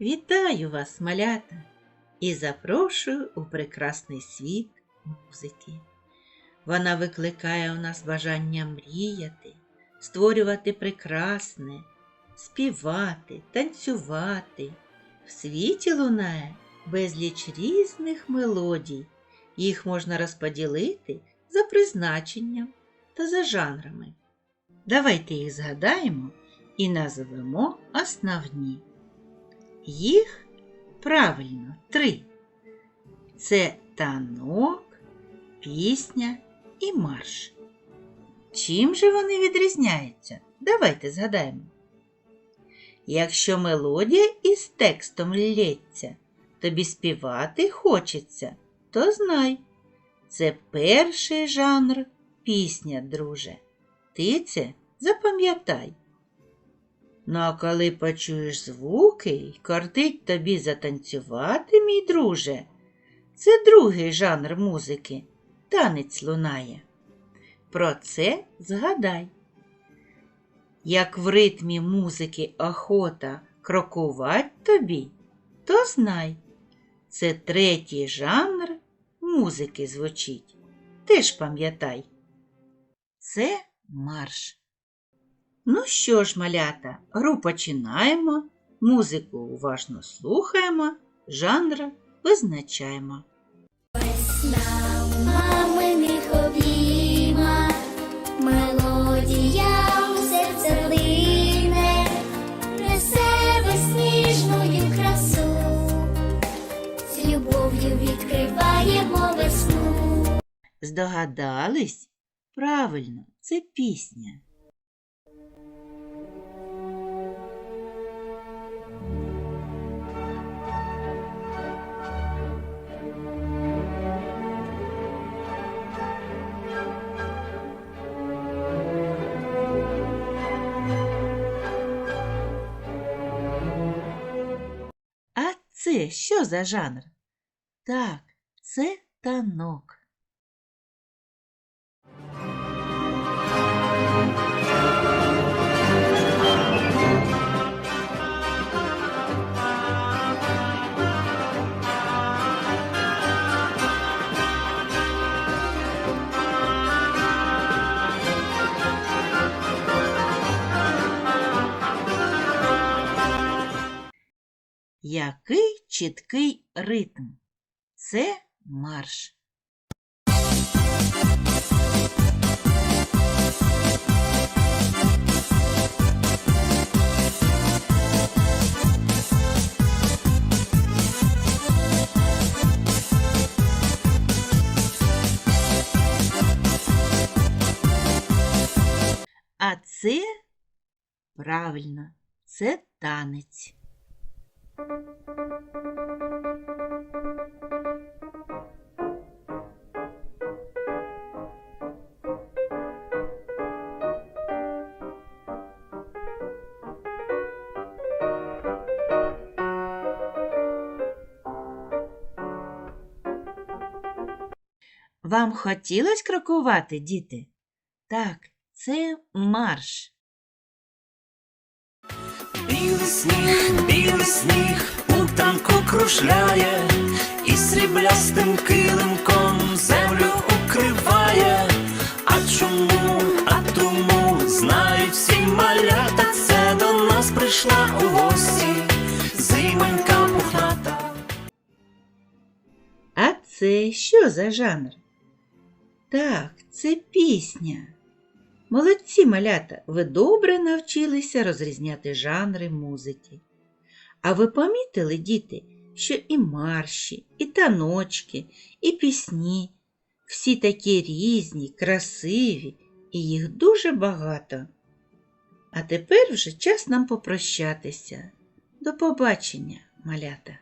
Вітаю вас, малята, і запрошую у прекрасний світ музики. Вона викликає у нас бажання мріяти, створювати прекрасне, співати, танцювати. В світі лунає безліч різних мелодій. Їх можна розподілити за призначенням та за жанрами. Давайте їх згадаємо і назвемо основні. Їх правильно три. Це танок, пісня і марш. Чим же вони відрізняються? Давайте згадаємо. Якщо мелодія із текстом лється, тобі співати хочеться, то знай. Це перший жанр пісня, друже. Ти це запам'ятай. Ну а коли почуєш звуки й кортить тобі затанцювати, мій друже, це другий жанр музики танець лунає. Про це згадай. Як в ритмі музики охота крокувать тобі, то знай, це третій жанр музики звучить. Ти ж пам'ятай. Це марш. Ну що ж, малята, гру починаємо, музику уважно слухаємо, жанр визначаємо. Весна в маминих обіймах, мелодія у серце лине, несе безсніжною красу, з любов'ю відкриваємо весну. Здогадались? Правильно, це пісня. Це що за жанр? Так, це танок. Який чіткий ритм? Це марш. А це правильно, це танець. Вам хотілось крокувати, діти? Так, це марш. Білий сніг, білий сніг у танку кружляє, і сріблястим килимком землю укриває. А чому, а тому знають всі малята, це до нас прийшла у гості, зимонька пухната. А це що за жанр? Так, це пісня. Молодці малята, ви добре навчилися розрізняти жанри музики. А ви помітили, діти, що і марші, і таночки, і пісні всі такі різні, красиві, і їх дуже багато. А тепер вже час нам попрощатися. До побачення, малята!